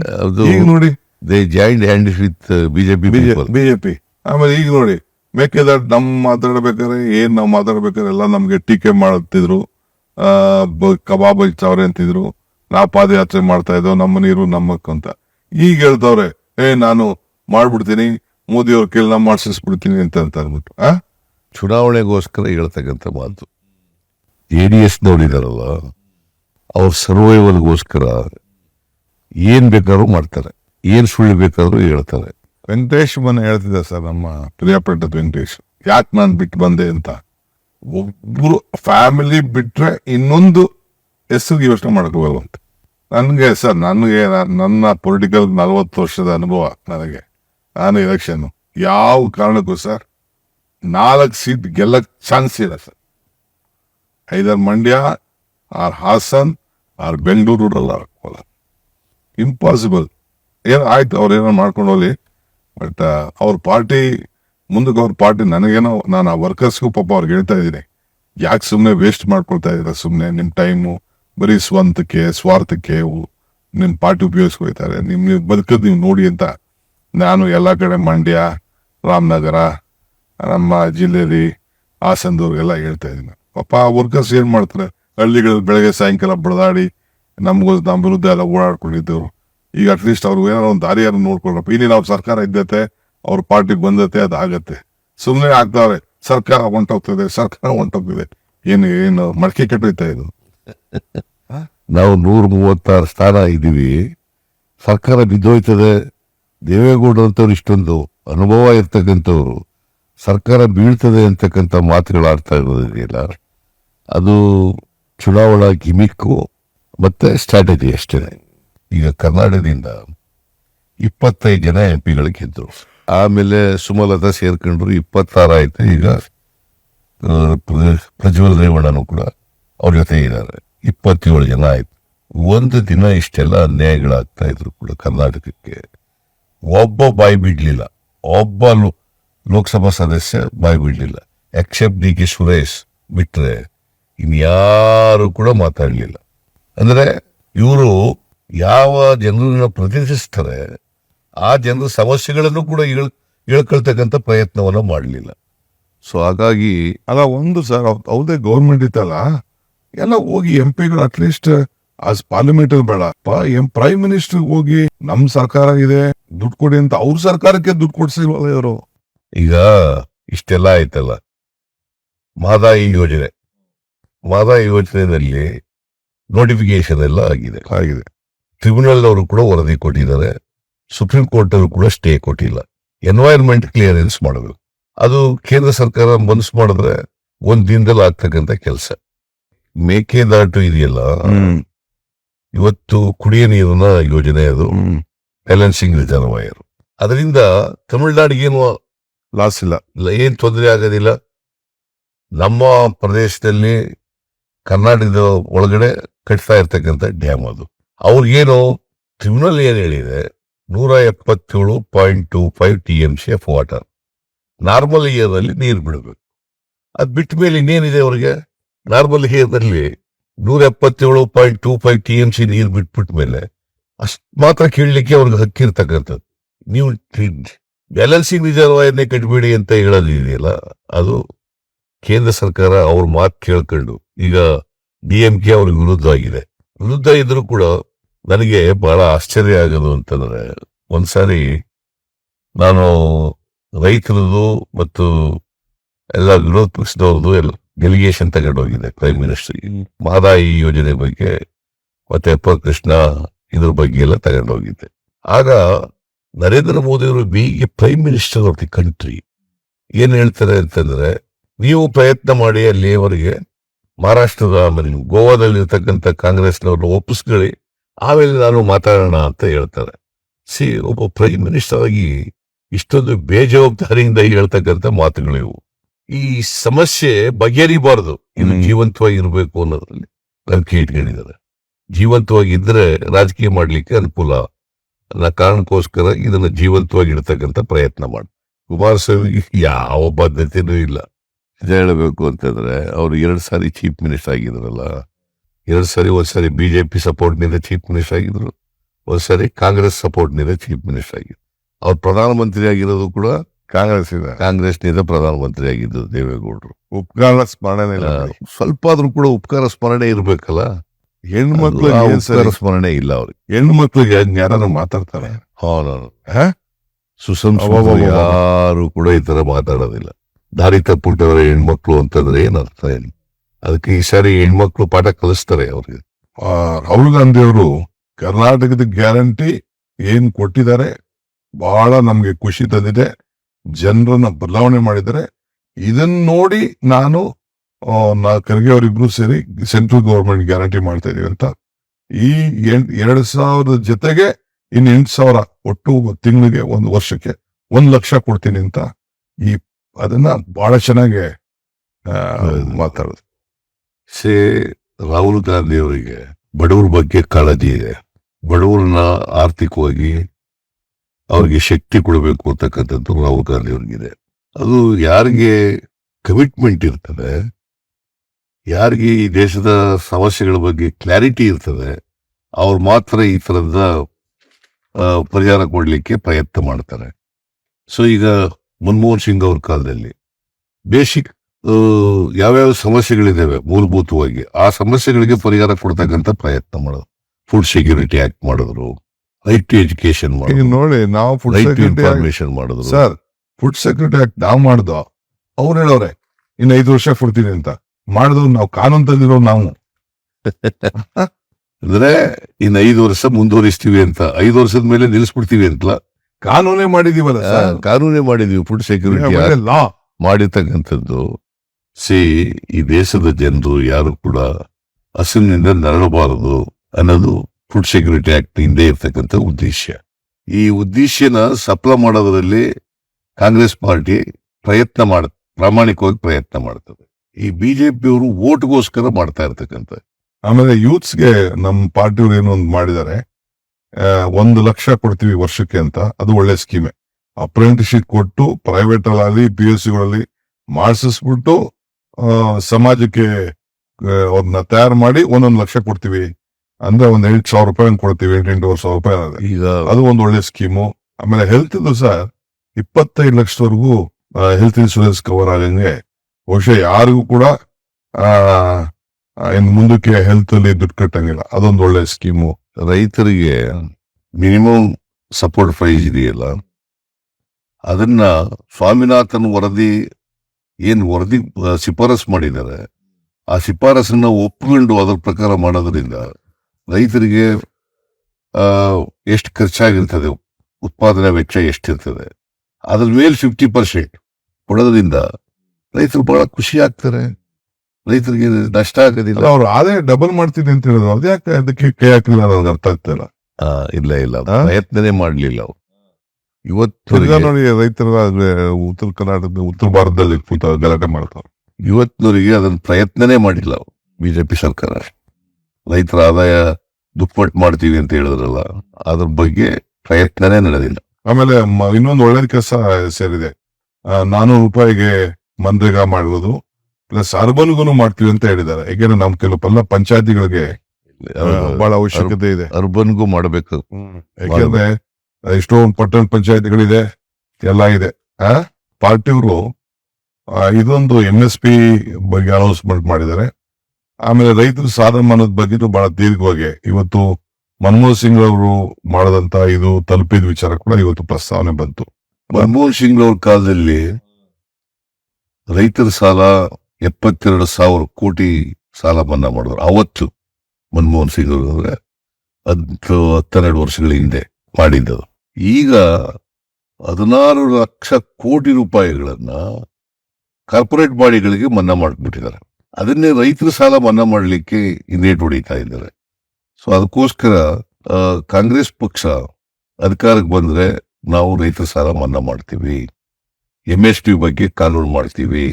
ಈಗ ನೋಡಿ. They joint hand with BJP BJP ಆಮೇಲೆ ಈಗ ನೋಡಿ ಮೇಕೆದಾಟ್ ನಮ್ ಮಾತಾಡ್ಬೇಕಾದ್ರೆ ಏನ್ ನಾವ್ ಮಾತಾಡ್ಬೇಕಾದ್ರೆ ಎಲ್ಲ ನಮ್ಗೆ ಟೀಕೆ ಮಾಡುತ್ತಿದ್ರು ಕಬಾಬ್ ಚಾವ್ರೆ ಅಂತಿದ್ರು. ನಾ ಪಾದಯಾತ್ರೆ ಮಾಡ್ತಾ ಇದ್ದೋ ನಮ್ಮ ನೀರು ನಮ್ಮಕ್ ಅಂತ ಈಗ ಹೇಳ್ತಾವ್ರೆ ಏ ನಾನು ಮಾಡ್ಬಿಡ್ತೀನಿ ಮೋದಿ ಅವ್ರ ಕೇಳಿ ನಾ ಮಾಡ್ಸಿಸ್ಬಿಡ್ತೀನಿ ಅಂತ ಅಂತ ಅಂದ್ಬಿಟ್ಟು ಆ? ಚುನಾವಣೆಗೋಸ್ಕರ ಹೇಳ್ತಕ್ಕಂಥ ಮಾತು. ಜೆ ಡಿ ಎಸ್ ನೋಡಿದಾರಲ್ಲ ಅವ್ರ ಸರ್ವೈವಲ್ಗೋಸ್ಕರ ಏನ್ ಬೇಕಾದ್ರೂ ಮಾಡ್ತಾರೆ ಏನ್ ಸುಳ್ಳು ಬೇಕಾದ್ರೂ ಹೇಳ್ತಾರೆ. ವೆಂಕಟೇಶ್ ಮನೆ ಹೇಳ್ತಿದ್ದ ಸರ್ ನಮ್ಮ ಪ್ರಿಯಾಪಟ್ಟದ ವೆಂಕಟೇಶ್. ಯಾಕೆ ನಾನು ಬಿಟ್ಟು ಬಂದೆ ಅಂತ? ಒಬ್ರು ಫ್ಯಾಮಿಲಿ ಬಿಟ್ರೆ ಇನ್ನೊಂದು ಹೆಸರು ಯೋಚನೆ ಮಾಡಕ್ ಅಂತ ನನಗೆ ಸರ್, ನನಗೆ ನಾನ್- ನನ್ನ ಪೊಲಿಟಿಕಲ್ ನಲವತ್ತು ವರ್ಷದ ಅನುಭವ ನನಗೆ. ನಾನು ಎಲೆಕ್ಷನ್ ಯಾವ ಕಾರಣಕ್ಕೂ ಸರ್, ನಾಲ್ಕು ಸೀಟ್ ಗೆಲ್ಲಕ್ ಚಾನ್ಸ್ ಇಲ್ಲ sir. Either Mandya, or Hassan, or Bengaluru impossible ಏನು ಆಯ್ತು, ಅವ್ರು ಏನೋ ಮಾಡ್ಕೊಂಡು ಹೋಗ್ಲಿ. ಬಟ್ ಅವ್ರ ಪಾರ್ಟಿ, ಮುಂದಕ್ಕೆ ಅವ್ರ ಪಾರ್ಟಿ ನನಗೇನೋ, ನಾನು ಆ ವರ್ಕರ್ಸ್ಗೂ ಪಾಪ ಅವ್ರಿಗೆ ಹೇಳ್ತಾ ಇದ್ದೀನಿ. ಯಾಕೆ ಸುಮ್ಮನೆ ವೇಸ್ಟ್ ಮಾಡ್ಕೊಳ್ತಾ ಇದ್ದೀರಾ ಸುಮ್ಮನೆ ನಿಮ್ಮ ಟೈಮು ಬರೀ ಸ್ವಂತಕ್ಕೆ ಸ್ವಾರ್ಥಕ್ಕೆ ನಿಮ್ಮ ಪಾರ್ಟಿ ಉಪಯೋಗಿಸ್ಕೊಳ್ತಾರೆ. ನಿಮ್ ನೀವು ಬದುಕದ್ ನೀವು ನೋಡಿ ಅಂತ ನಾನು ಎಲ್ಲ ಕಡೆ ಮಂಡ್ಯ, ರಾಮನಗರ, ನಮ್ಮ ಜಿಲ್ಲೆಯಲ್ಲಿ ಹಾಸನದವ್ರಿಗೆಲ್ಲ ಹೇಳ್ತಾ ಇದ್ದೀನಿ. ಪಾಪ ವರ್ಕರ್ಸ್ ಏನು ಮಾಡ್ತಾರೆ? ಹಳ್ಳಿಗಳಲ್ಲಿ ಬೆಳಗ್ಗೆ ಸಾಯಂಕಾಲ ಬಡದಾಡಿ ನಮಗೂ ನಮ್ಮ ವಿರುದ್ಧ ಎಲ್ಲ ಓಡಾಡ್ಕೊಂಡಿದ್ದವ್ರು. ಈಗ ಅಟ್ಲೀಸ್ಟ್ ಅವ್ರಿಗೆ ಏನಾರ ಒಂದು ದಾರಿಯನ್ನು ನೋಡ್ಕೊಳ್ರಪ್ಪ. ಇಲ್ಲಿ ನಾವು ಸರ್ಕಾರ ಇದ್ದತೆ, ಅವ್ರ ಪಾರ್ಟಿಗೆ ಬಂದತೆ ಅದಾಗತ್ತೆ ಸುಮ್ಮನೆ ಆಗ್ತಾವ್ರೆ ಸರ್ಕಾರ ಹೊಂಟೋಗ್ತದೆ ಸರ್ಕಾರ ಹೊಂಟೋಗ್ತದೆ ಏನು ಏನು ಮಡಕೆ ಕೆಟ್ಟೋಯ್ತಾ ಇದು? ನಾವು ನೂರ ಮೂವತ್ತಾರು ಸ್ಥಾನ ಇದ್ದೀವಿ. ಸರ್ಕಾರ ಬಿದ್ದೋಯ್ತದೆ. ದೇವೇಗೌಡರಂತವ್ರು ಇಷ್ಟೊಂದು ಅನುಭವ ಇರ್ತಕ್ಕಂಥವ್ರು. ಸರ್ಕಾರ ಬೀಳ್ತದೆ ಅಂತಕ್ಕಂಥ ಮಾತುಗಳು ಆಡ್ತಾ ಇರೋದಿದೆಯಲ್ಲ. ಅದು ಚುನಾವಣಾ ಗಿಮಿಕ್ಕು ಮತ್ತೆ ಸ್ಟ್ರಾಟಜಿ ಅಷ್ಟೇ. ಈಗ ಕರ್ನಾಟಕದಿಂದ ಇಪ್ಪತ್ತೈದು ಜನ ಎಂ ಪಿಗಳು ಗೆದ್ದರು ಆಮೇಲೆ ಸುಮಲತಾ ಸೇರ್ಕೊಂಡ್ರು ಇಪ್ಪತ್ತಾರು ಆಯ್ತು. ಈಗ ಪ್ರ- ಪ್ರಜ್ವಲ್ ರೇವಣ್ಣನೂ ಕೂಡ ಅವ್ರ ಜೊತೆ ಇದ್ದಾರೆ. ಇಪ್ಪತ್ತೇಳು ಜನ ಆಯ್ತು. ಒಂದು ದಿನ ಇಷ್ಟೆಲ್ಲ ಅನ್ಯಾಯಗಳಾಗ್ತಾ ಇದ್ರು ಕೂಡ ಕರ್ನಾಟಕಕ್ಕೆ. ಒಬ್ಬ ಬಾಯಿ ಬಿಡ್ಲಿಲ್ಲ. ಒಬ್ಬ ಲೋಕಸಭಾ ಸದಸ್ಯ ಬಾಯಿ ಬಿಡ್ಲಿಲ್ಲ. ಎಕ್ಸೆಪ್ಟ್ ಡಿ ಕೆ ಸುರೇಶ್ ಬಿಟ್ರೆ ಇನ್ಯಾರು ಕೂಡ ಮಾತಾಡಲಿಲ್ಲ. ಅಂದ್ರೆ ಇವರು ಯಾವ ಜನರನ್ನ ಪ್ರತಿನಿಧಿಸ್ತಾರೆ ಆ ಜನರ ಸಮಸ್ಯೆಗಳನ್ನು ಕೂಡ ಇಳ್ ಹೇಳ್ಕೊಳ್ತಕ್ಕಂಥ ಪ್ರಯತ್ನವನ್ನ ಮಾಡಲಿಲ್ಲ. ಸೊ ಹಾಗಾಗಿ ಅಲ್ಲ, ಒಂದು ಸರ್ ಅವ್ರದೇ ಗೌರ್ಮೆಂಟ್ ಇತ್ತಲ್ಲ? ಎಲ್ಲ ಹೋಗಿ ಎಂ ಪಿಗಳು ಅಟ್ಲೀಸ್ಟ್ ಆಸ್ ಪಾರ್ಲಿಮೆಂಟ್ ಬೇಡ. ಎಂ ಪ್ರೈಮ್ ಮಿನಿಸ್ಟರ್ ಹೋಗಿ ನಮ್ ಸರ್ಕಾರ ಇದೆ ದುಡ್ಡು ಕೊಡಿ ಅಂತ ಅವ್ರ ಸರ್ಕಾರಕ್ಕೆ ದುಡ್ಡು ಕೊಡ್ಸಿಲ್ವಲ್ಲ ಇವರು? ಈಗ ಇಷ್ಟೆಲ್ಲ ಆಯ್ತಲ್ಲ. ಮಾದಾಯಿ ಯೋಜನೆ. ಮಾದಾಯಿ ಯೋಜನೆಯಲ್ಲಿ ನೋಟಿಫಿಕೇಶನ್ ಎಲ್ಲ ಆಗಿದೆ. ಆಗಿದೆ. ಟ್ರಿಬ್ಯುನಲ್ ಅವರು ಕೂಡ ವರದಿ ಕೊಟ್ಟಿದ್ದಾರೆ. ಸುಪ್ರೀಂ ಕೋರ್ಟ್ ಅವರು ಕೂಡ ಸ್ಟೇ ಕೊಟ್ಟಿಲ್ಲ. ಎನ್ವೈರನ್ಮೆಂಟ್ ಕ್ಲಿಯರೆನ್ಸ್ ಮಾಡಬೇಕು. ಅದು ಕೇಂದ್ರ ಸರ್ಕಾರ ಮನಸ್ಸು ಮಾಡಿದ್ರೆ ಒಂದ್ ದಿನದಲ್ಲಿ ಆಗ್ತಕ್ಕಂಥ ಕೆಲಸ. ಮೇಕೆದಾಟು ಇದೆಯಲ್ಲ? ಇವತ್ತು ಕುಡಿಯ ನೀರಿನ ಯೋಜನೆ ಅದು. ಬ್ಯಾಲೆನ್ಸಿಂಗ್ ವಿಧಾನವಾಯರು ಅದರಿಂದ ತಮಿಳುನಾಡಿಗೆ ಏನು ಲಾಸ್ ಇಲ್ಲ. ಇಲ್ಲ ಏನ್ ತೊಂದರೆ ಆಗೋದಿಲ್ಲ. ನಮ್ಮ ಪ್ರದೇಶದಲ್ಲಿ ಕರ್ನಾಟಕದ ಒಳಗಡೆ ಕಟ್ತಾ ಇರ್ತಕ್ಕಂಥ ಡ್ಯಾಮ್ ಅದು. ಅವ್ರಿಗೇನು ಟ್ರಿಬ್ಯುನಲ್ ಏನ್ ಹೇಳಿದೆ ನೂರ ಎಪ್ಪತ್ತೇಳು point two five T M C F water normal year ಅಲ್ಲಿ ನೀರು ಬಿಡಬೇಕು. ಅದ್ ಬಿಟ್ಟ ಮೇಲೆ ಇನ್ನೇನಿದೆ ಅವ್ರಿಗೆ? ನಾರ್ಮಲ್ನಲ್ಲಿ ನೂರ ಎಪ್ಪತ್ತೇಳು point two five T M C ನೀರು ಬಿಟ್ಬಿಟ್ಟ ಮೇಲೆ ಅಷ್ಟು ಮಾತ್ರ ಕೇಳಲಿಕ್ಕೆ ಅವ್ರಿಗೆ ಹಕ್ಕಿರ್ತಕ್ಕಂಥದ್ದು ನೀವು ಬ್ಯಾಲೆನ್ಸಿಂಗ್ ರಿಸರ್ವಾಯರ್ನೇ ಕಟ್ಬೇಡಿ ಅಂತ ಹೇಳೋದು ಇದೆಯಲ್ಲ, ಅದು ಕೇಂದ್ರ ಸರ್ಕಾರ ಅವ್ರ ಮಾತು ಕೇಳ್ಕೊಂಡು ಈಗ ಡಿ ಎಂ ಕೆ ಅವ್ರಿಗೆ ವಿರುದ್ಧ ಆಗಿದೆ. ವಿರುದ್ಧ ಇದ್ರೂ ಕೂಡ ನನಗೆ ಬಹಳ ಆಶ್ಚರ್ಯ ಆಗೋದು ಅಂತಂದ್ರೆ ಒಂದ್ಸಾರಿ ನಾನು ರೈತರದು ಮತ್ತು ಎಲ್ಲ ವಿರೋಧ ಪಕ್ಷದವ್ರದ್ದು ಎಲ್ಲ ಡೆಲಿಗೇಷನ್ ತಗೊಂಡೋಗಿದೆ ಪ್ರೈಮ್ ಮಿನಿಸ್ಟರ್. ಮಹದಾಯಿ ಯೋಜನೆ ಬಗ್ಗೆ ಮತ್ತೆ ಅಪ್ಪ ಕೃಷ್ಣ ಇದ್ರ ಬಗ್ಗೆ ಎಲ್ಲ ತಗೊಂಡೋಗಿದ್ದೆ. ಆಗ ನರೇಂದ್ರ ಮೋದಿ ಅವರು ಬೀಗೆ prime minister of the country ಏನ್ ಹೇಳ್ತಾರೆ ಅಂತಂದ್ರೆ, ನೀವು ಪ್ರಯತ್ನ ಮಾಡಿ ಅಲ್ಲಿಯವರೆಗೆ ಮಹಾರಾಷ್ಟ್ರದ ಆಮೇಲೆ ಗೋವಾದಲ್ಲಿ ಇರ್ತಕ್ಕಂಥ ಕಾಂಗ್ರೆಸ್ನವ್ರನ್ನ ಒಪ್ಪಿಸ್ಕೊಳ್ಳಿ, ಆಮೇಲೆ ನಾನು ಮಾತಾಡೋಣ ಅಂತ ಹೇಳ್ತಾರೆ. ಸಿ, ಒಬ್ಬ ಪ್ರೈಮ್ ಮಿನಿಸ್ಟರ್ ಆಗಿ ಇಷ್ಟೊಂದು ಬೇಜವಾಬ್ದಾರಿಯಿಂದ ಹೇಳ್ತಕ್ಕಂಥ ಮಾತುಗಳಿವು. ಈ ಸಮಸ್ಯೆ ಬಗೆಹರಿಬಾರದು. ಇದು. ಜೀವಂತವಾಗಿ ಇರಬೇಕು ಅನ್ನೋದ್ರಲ್ಲಿ ನಂಬಿಕೆ ಇಟ್ಕೊಂಡಿದ್ದಾರೆ. ಜೀವಂತವಾಗಿ ಇದ್ರೆ ರಾಜಕೀಯ ಮಾಡ್ಲಿಕ್ಕೆ ಅನುಕೂಲ. ಅನ್ನ ಕಾರಣಕ್ಕೋಸ್ಕರ ಇದನ್ನ ಜೀವಂತವಾಗಿ ಇಡ್ತಕ್ಕಂಥ ಪ್ರಯತ್ನ ಮಾಡಿ. ಕುಮಾರಸ್ವಾಮಿ ಯಾವ ಬದ್ಧತೆನೂ ಇಲ್ಲ. ನಿಜ ಹೇಳಬೇಕು ಅಂತಂದ್ರೆ ಅವ್ರು ಎರಡ್ ಸಾರಿ ಚೀಫ್ ಮಿನಿಸ್ಟರ್ ಆಗಿದ್ರಲ್ಲ ಎರಡ್ ಸಾರಿ ಒಂದ್ಸಾರಿ ಬಿಜೆಪಿ ಸಪೋರ್ಟ್ನಿಂದ ಚೀಫ್ ಮಿನಿಸ್ಟರ್ ಆಗಿದ್ರು ಒಂದ್ಸಾರಿ ಕಾಂಗ್ರೆಸ್ ಸಪೋರ್ಟ್ನಿಂದ ಚೀಫ್ ಮಿನಿಸ್ಟರ್ ಆಗಿದ್ರು. ಅವ್ರು ಪ್ರಧಾನಮಂತ್ರಿ ಆಗಿರೋದು ಕೂಡ ಕಾಂಗ್ರೆಸ್ ಇದೆ ಕಾಂಗ್ರೆಸ್ನಿಂದ ಪ್ರಧಾನಮಂತ್ರಿ ಆಗಿದ್ದು ದೇವೇಗೌಡರು. ಉಪಕಾರ ಸ್ಮರಣೆ ಇಲ್ಲ ಸ್ವಲ್ಪ ಆದ್ರೂ ಕೂಡ ಉಪಕಾರ ಸ್ಮರಣೆ ಇರ್ಬೇಕಲ್ಲ? ಹೆಣ್ಮಕ್ಳು ಉಪಕಾರ ಸ್ಮರಣೆ ಇಲ್ಲ ಅವ್ರಿಗೆ. ಹೆಣ್ಮಕ್ಳಿಗೆ ಯಾರು ಮಾತಾಡ್ತಾರೆ? ಹೌದೌದು ಅಬ್ಬಬ್ಬಬ್ಬಬ್ಬ. ಯಾರು ಕೂಡ ಈ ತರ ಮಾತಾಡೋದಿಲ್ಲ. ದಾರಿ ತಪ್ಪಿಟ್ಟವರ ಹೆಣ್ಮಕ್ಳು ಅಂತಂದ್ರೆ ಏನ್ ಅರ್ಥ ಏನು? ಅದಕ್ಕೆ ಈ ಸಾರಿ ಹೆಣ್ಮಕ್ಳು ಪಾಠ ಕಲಿಸ್ತಾರೆ ಅವ್ರಿಗೆ. ರಾಹುಲ್ ಗಾಂಧಿ ಅವರು ಕರ್ನಾಟಕದ ಗ್ಯಾರಂಟಿ ಏನ್ ಕೊಟ್ಟಿದ್ದಾರೆ? ಬಹಳ ನಮ್ಗೆ ಖುಷಿ ತಂದಿದೆ. ಜನರನ್ನ ಬದಲಾವಣೆ ಮಾಡಿದರೆ ಇದನ್ನ ನೋಡಿ ನಾನು ನಾ ಖರ್ಗೆ ಅವರಿಬ್ರು ಸೇರಿ ಸೆಂಟ್ರಲ್ ಗೌರ್ಮೆಂಟ್ ಗ್ಯಾರಂಟಿ ಮಾಡ್ತಾ ಇದೀವಿ ಅಂತ. ಈ ಎಂಟ್- ಎರಡ್ ಸಾವಿರದ ಜೊತೆಗೆ ಇನ್ ಎಂಟು ಸಾವಿರ ಒಟ್ಟು ತಿಂಗಳಿಗೆ ಒಂದು ವರ್ಷಕ್ಕೆ ಒಂದ್ ಲಕ್ಷ ಕೊಡ್ತೀನಿ ಅಂತ ಈ ಅದನ್ನ ಬಹಳ ಚೆನ್ನಾಗಿ. ಮಾತಾಡೋದು. ಸೇ ರಾಹುಲ್ ಗಾಂಧಿ ಅವರಿಗೆ ಬಡವರ ಬಗ್ಗೆ ಕಾಳಜಿ ಇದೆ. ಬಡವರನ್ನ ಆರ್ಥಿಕವಾಗಿ ಅವ್ರಿಗೆ ಶಕ್ತಿ ಕೊಡಬೇಕು ಅಂತಕ್ಕಂಥದ್ದು ರಾಹುಲ್ ಗಾಂಧಿ ಅವ್ರಿಗಿದೆ. ಅದು ಯಾರಿಗೆ ಕಮಿಟ್ಮೆಂಟ್ ಇರ್ತದೆ, ಯಾರಿಗೆ ಈ ದೇಶದ ಸಮಸ್ಯೆಗಳ ಬಗ್ಗೆ ಕ್ಲಾರಿಟಿ ಇರ್ತದೆ, ಅವ್ರು ಮಾತ್ರ ಈ ತರದ ಪರಿಹಾರ ಕೊಡ್ಲಿಕ್ಕೆ ಪ್ರಯತ್ನ ಮಾಡ್ತಾರೆ. ಸೊ ಈಗ ಮನಮೋಹನ್ ಸಿಂಗ್ ಅವ್ರ ಕಾಲದಲ್ಲಿ ಬೇಸಿಕ್ ಯಾವ್ಯಾವ ಸಮಸ್ಯೆಗಳಿದ್ದಾವೆ ಮೂಲಭೂತವಾಗಿ, ಆ ಸಮಸ್ಯೆಗಳಿಗೆ ಪರಿಹಾರ ಕೊಡ್ತಕ್ಕಂಥ ಪ್ರಯತ್ನ ಮಾಡೋದು. ಫುಡ್ ಸೆಕ್ಯೂರಿಟಿ ಆಕ್ಟ್ ಮಾಡಿದ್ರು. ರೈಟ್ ಟು ಎಜುಕೇಶನ್ ಈಗ ನೋಡಿ ನಾವು food right to security information ಮಾಡಿದ್ರು. ಸರ್ ಫುಡ್ ಸೆಕ್ಯೂರಿಟಿ ಆಕ್ಟ್ ನಾವ್ ಮಾಡ್ದೋ. ಅವ್ರು ಹೇಳೋರೆ ಇನ್ನು ಐದು ವರ್ಷ ಕೊಡ್ತೀನಿ ಅಂತ. ಮಾಡಿದ್ರು ನಾವು ಕಾನೂನು ತಂದಿರೋ ನಾವು. *laughs* ಅಂದ್ರೆ ಇನ್ನು ಐದು ವರ್ಷ ಮುಂದುವರಿಸ್ತೀವಿ ಅಂತ. ಐದು ವರ್ಷದ ಮೇಲೆ ನಿಲ್ಲಿಸ್ಬಿಡ್ತೀವಿ ಅಂತಲ್ಲ. ಕಾನೂನೇ ಮಾಡಿದೀವಲ್ಲ ಆ, ಕಾನೂನೇ ಮಾಡಿದೀವಿ ಫುಡ್ ಸೆಕ್ಯೂರಿಟಿ ಲಾ ಮಾಡಿರ್ತಕ್ಕಂಥದ್ದು. ಸಿ ಈ ದೇಶದ ಜನರು ಯಾರು ಕೂಡ ಹಸಿವಿನಿಂದ ನರಳಬಾರದು ಅನ್ನೋದು ಫುಡ್ ಸೆಕ್ಯೂರಿಟಿ ಆಕ್ಟ್ ಹಿಂದೆ ಇರ್ತಕ್ಕಂಥ ಉದ್ದೇಶ. ಈ ಉದ್ದೇಶನ ಸಫಲ ಮಾಡೋದರಲ್ಲಿ ಕಾಂಗ್ರೆಸ್ ಪಾರ್ಟಿ ಪ್ರಯತ್ನ ಮಾಡ ಪ್ರಾಮಾಣಿಕವಾಗಿ ಪ್ರಯತ್ನ ಮಾಡ್ತದೆ. ಈ ಬಿಜೆಪಿಯವರು ಓಟ್ಗೋಸ್ಕರ ಮಾಡ್ತಾ ಇರ್ತಕ್ಕಂಥ. ಆಮೇಲೆ ಯೂತ್ಸ್ಗೆ ನಮ್ಮ ಪಾರ್ಟಿಯವ್ರು ಏನೋ ಒಂದು ಮಾಡಿದ್ದಾರೆ. ಒಂದು ಲಕ್ಷ ಕೊಡ್ತೀವಿ ವರ್ಷಕ್ಕೆ ಅಂತ. ಅದು ಒಳ್ಳೆ ಸ್ಕೀಮೆ. ಅಪ್ರೆಂಟಿಸ್ಶಿಪ್ ಕೊಟ್ಟು ಪ್ರೈವೇಟ್ ಅಲ್ಲಿ ಪಿ ಎಸ್ ಸಿಗಳಲ್ಲಿ ಮಾಡಿಸಿಸ್ಬಿಟ್ಟು ಆ, ಸಮಾಜಕ್ಕೆ ಅವ್ರನ್ನ ತಯಾರು ಮಾಡಿ ಒಂದೊಂದು ಲಕ್ಷ ಕೊಡ್ತೀವಿ. ಅಂದ್ರೆ ಒಂದ್ ಎಂಟು ಸಾವಿರ ರೂಪಾಯಿ ಕೊಡ್ತೀವಿ ಎಂಟೆಂಟುವರೆ ಸಾವಿರ ರೂಪಾಯಿ ಅದೇ. ಈಗ ಅದು ಒಂದು ಒಳ್ಳೆ ಸ್ಕೀಮು ಆಮೇಲೆ ಹೆಲ್ತ್ ಇದು ಸರ್ ಇಪ್ಪತ್ತೈದು ಲಕ್ಷದವರೆಗೂ ಹೆಲ್ತ್ ಇನ್ಶೂರೆನ್ಸ್ ಕವರ್ ಆಗಂಗೆ ಬಹುಶಃ ಯಾರಿಗೂ ಕೂಡ ಇನ್ ಮುಂದಕ್ಕೆ ಹೆಲ್ತ್ ಅಲ್ಲಿ ದುಡ್ಡು ಕಟ್ಟಂಗಿಲ್ಲ. ಅದೊಂದು ಒಳ್ಳೆ ಸ್ಕೀಮು ರೈತರಿಗೆ ಮಿನಿಮಮ್ ಸಪೋರ್ಟ್ ಪ್ರೈಸ್ ಇದೆಯಲ್ಲ ಅದನ್ನ ಸ್ವಾಮಿನಾಥನ್ ವರದಿ ಏನು ವರದಿ ಶಿಫಾರಸ್ ಮಾಡಿದ್ದಾರೆ ಆ ಶಿಫಾರಸನ್ನ ಒಪ್ಪಿಕೊಂಡು ಅದರ ಪ್ರಕಾರ ಮಾಡೋದ್ರಿಂದ ರೈತರಿಗೆ ಎಷ್ಟು ಖರ್ಚಾಗಿರ್ತದೆ ಉತ್ಪಾದನಾ ವೆಚ್ಚ ಎಷ್ಟಿರ್ತದೆ ಅದ್ರ ಮೇಲೆ ಫಿಫ್ಟಿ ಪರ್ಸೆಂಟ್ ಕೊಡೋದ್ರಿಂದ ರೈತರು ಬಹಳ ಖುಷಿ ಆಗ್ತಾರೆ. ರೈತರಿಗೆ ನಷ್ಟ ಆಗೋದಿಲ್ಲ. ಅವ್ರು ಆದಾಯ ಡಬಲ್ ಮಾಡ್ತೀನಿ ಅಂತ ಹೇಳಿದ್ರು ಅದ್ಯಾಕೆ ಅದಕ್ಕೆ ಕೈ ಹಾಕಿಲ್ಲ ನನಗೆ ಅರ್ಥ ಆಗ್ತಿಲ್ಲ ಇಲ್ಲ. ಇಲ್ಲ? ಪ್ರಯತ್ನನೇ ಮಾಡಲಿಲ್ಲ ಅವ್ರು. ಇವತ್ತು ನೋಡಿ ರೈತರ ಉತ್ತರ ಕರ್ನಾಟಕದ ಉತ್ತರ ಭಾರತದಲ್ಲಿ ಕೂತ ಗಲಾಟೆ ಮಾಡ್ತಾರೆ. ಇವತ್ತಿನವರಿಗೆ ಅದನ್ನ ಪ್ರಯತ್ನನೇ ಮಾಡಿಲ್ಲ ಬಿಜೆಪಿ ಸರ್ಕಾರ ರೈತರ ಆದಾಯ ದುಪ್ಪಟ್ಟು ಮಾಡ್ತೀವಿ ಅಂತ ಹೇಳಿದ್ರಲ್ಲ ಅದ್ರ ಬಗ್ಗೆ ಪ್ರಯತ್ನನೇ ನಡೆದಿಲ್ಲ. ಆಮೇಲೆ ಇನ್ನೊಂದು ಒಳ್ಳೆ ಕೆಲಸ ಸೇರಿದೆ. ನಾನೂರು ರೂಪಾಯಿಗೆ ಮನ್ರೇಗಾ ಮಾಡುವುದು ಪ್ಲಸ್ ಅರ್ಬನ್ಗೂ ಮಾಡ್ತೀವಿ ಅಂತ ಹೇಳಿದ್ದಾರೆ. ಯಾಕೆಂದ್ರೆ ನಮ್ ಕೆಲವೆಲ್ಲ ಪಂಚಾಯತಿಗಳಿಗೆ ಬಹಳ ಅವಶ್ಯಕತೆ ಇದೆ. ಅರ್ಬನ್ಗೂ ಮಾಡಬೇಕು. ಯಾಕೆಂದ್ರೆ ಎಷ್ಟೊಂದು ಪಟ್ಟಣ ಪಂಚಾಯತಿಗಳಿದೆ ಎಲ್ಲ ಇದೆ. ಆ ಪಾರ್ಟಿಯವರು ಇದೊಂದು ಎಂ ಎಸ್ ಪಿ ಬಗ್ಗೆ ಅನೌನ್ಸ್ಮೆಂಟ್ ಮಾಡಿದ್ದಾರೆ. ಆಮೇಲೆ ರೈತರ ಸಾಲ ಸಾಲಮಾನದ ಬಗ್ಗೆನೂ ಬಹಳ ದೀರ್ಘವಾಗಿ ಇವತ್ತು ಮನಮೋಹನ್ ಸಿಂಗ್ ಅವರು ಮಾಡದಂತ ಇದು ತಲುಪಿದ ವಿಚಾರ ಕೂಡ ಇವತ್ತು ಪ್ರಸ್ತಾವನೆ ಬಂತು. ಮನಮೋಹನ್ ಸಿಂಗ್ ಅವ್ರ ಕಾಲದಲ್ಲಿ ರೈತರ ಸಾಲ ಎಪ್ಪತ್ತೆರಡು ಸಾವಿರ ಕೋಟಿ ಸಾಲ ಮನ್ನಾ ಮಾಡಿದ್ರು. ಅವತ್ತು ಮನಮೋಹನ್ ಸಿಂಗ್ ಅವರು ಅಂದ್ರೆ ಹತ್ತು, ಹತ್ತೆರಡು ವರ್ಷಗಳ ಹಿಂದೆ ಮಾಡಿದ್ದು. ಈಗ ಹದಿನಾರು ಲಕ್ಷ ಕೋಟಿ ರೂಪಾಯಿಗಳನ್ನ ಕಾರ್ಪೊರೇಟ್ ಬಾಡಿಗಳಿಗೆ ಮನ್ನಾ ಮಾಡಿಬಿಟ್ಟಿದ್ದಾರೆ. ಅದನ್ನೇ ರೈತರ ಸಾಲ ಮನ್ನಾ ಮಾಡಲಿಕ್ಕೆ ಹಿಂದೇಟು ಹೊಡಿತಾ ಇದ್ದಾರೆ. ಸೊ ಅದಕ್ಕೋಸ್ಕರ ಕಾಂಗ್ರೆಸ್ ಪಕ್ಷ ಅಧಿಕಾರಕ್ಕೆ ಬಂದ್ರೆ ನಾವು ರೈತರ ಸಾಲ ಮನ್ನಾ ಮಾಡ್ತೀವಿ. ಎಂ ಎಸ್ ಟಿ ಬಗ್ಗೆ ಕಾನೂನು ಮಾಡ್ತೀವಿ.